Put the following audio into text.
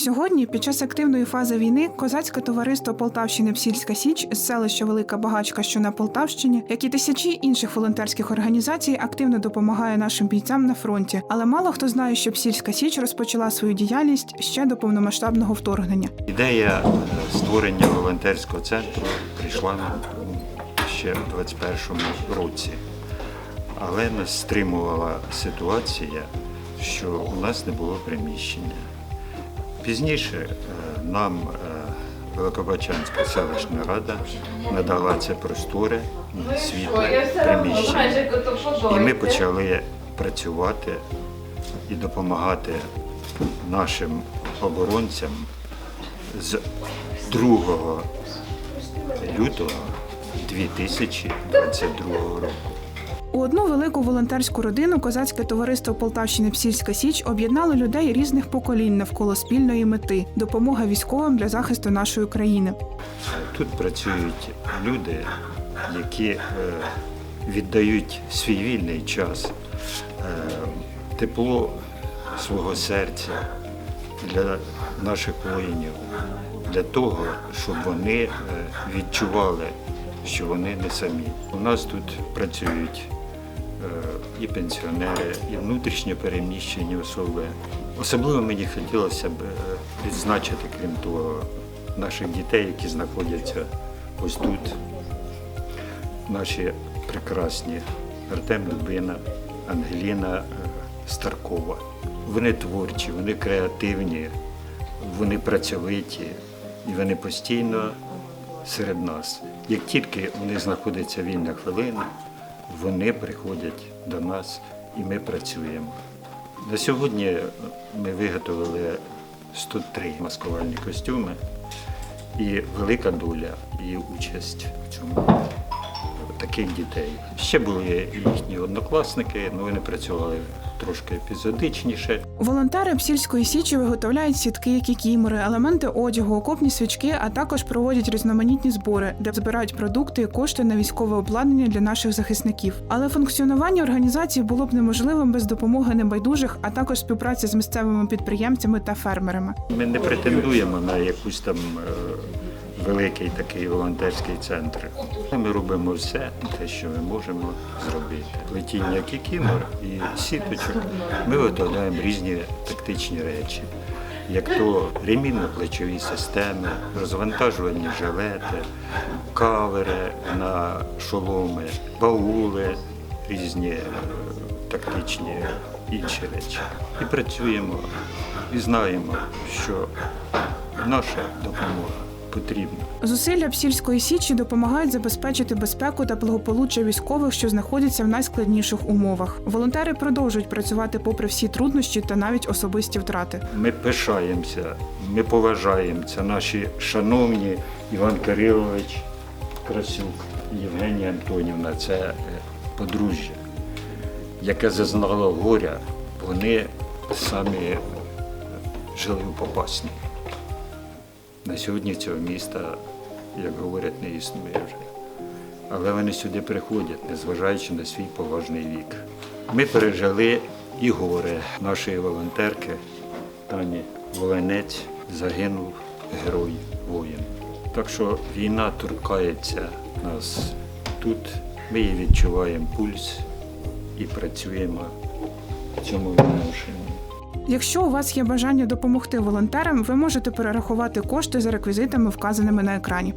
Сьогодні, під час активної фази війни, козацьке товариство Полтавщини Псільська Січ з селища Велика Багачка, що на Полтавщині, як і тисячі інших волонтерських організацій, активно допомагає нашим бійцям на фронті. Але мало хто знає, що Псільська Січ розпочала свою діяльність ще до повномасштабного вторгнення. Ідея е, створення волонтерського центру прийшла ще в 21 році, але нас стримувала ситуація, що у нас не було приміщення. Пізніше е, нам е, Великобачанська селищна рада надала це просторе і світле приміщення. І ми почали працювати і допомагати нашим оборонцям з 2 лютого 2022 року. У одну велику волонтерську родину козацьке товариство Полтавщини Псільська Січ об'єднало людей різних поколінь навколо спільної мети допомога військовим для захисту нашої країни. Тут працюють люди, які е, віддають свій вільний час, е, тепло свого серця для наших воїнів, для того, щоб вони е, відчували, що вони не самі. У нас тут працюють і пенсіонери, і внутрішньо переміщені особи. Особливо мені хотілося б е, відзначити, крім того, наших дітей, які знаходяться ось тут. Наші прекрасні Артем Дубина, Ангеліна е, Старкова. Вони творчі, вони креативні, вони працьовиті і вони постійно серед нас. Як тільки у них знаходиться вільна хвилина, вони приходять до нас і ми працюємо. На сьогодні ми виготовили 103 маскувальні костюми і велика доля і участь в цьому таких дітей. Ще були їхні однокласники, але вони працювали трошки епізодичніше. Волонтери Псільської січі виготовляють сітки, кікімори, елементи одягу, окопні свічки, а також проводять різноманітні збори, де збирають продукти і кошти на військове обладнання для наших захисників. Але функціонування організації було б неможливим без допомоги небайдужих, а також співпраці з місцевими підприємцями та фермерами. Ми не претендуємо на якусь там е, великий такий волонтерський центр. Ми робимо все, те, що ми можемо зробити. Плетіння кікімор і сіточок. Ми виготовляємо різні тактичні речі, як то ремінно-плечові системи, розвантажувальні жилети, кавери на шоломи, баули, різні е, тактичні інші речі. І працюємо, і знаємо, що наша допомога потрібна. Зусилля Псільської січі допомагають забезпечити безпеку та благополуччя військових, що знаходяться в найскладніших умовах. Волонтери продовжують працювати попри всі труднощі та навіть особисті втрати. Ми пишаємося, ми поважаємо це наші шановні Іван Кирилович Красюк Євгенія Антонівна. Це е, подружжя, яке зазнало горя. Вони самі е, жили у Попасні. На сьогодні цього міста, як говорять, не існує вже. Але вони сюди приходять, незважаючи на свій поважний вік. Ми пережили і горе нашої волонтерки Тані Волинець загинув герой воїн. Так що війна торкається нас тут. Ми її відчуваємо пульс і працюємо в цьому відношенні. Якщо у вас є бажання допомогти волонтерам, ви можете перерахувати кошти за реквізитами, вказаними на екрані.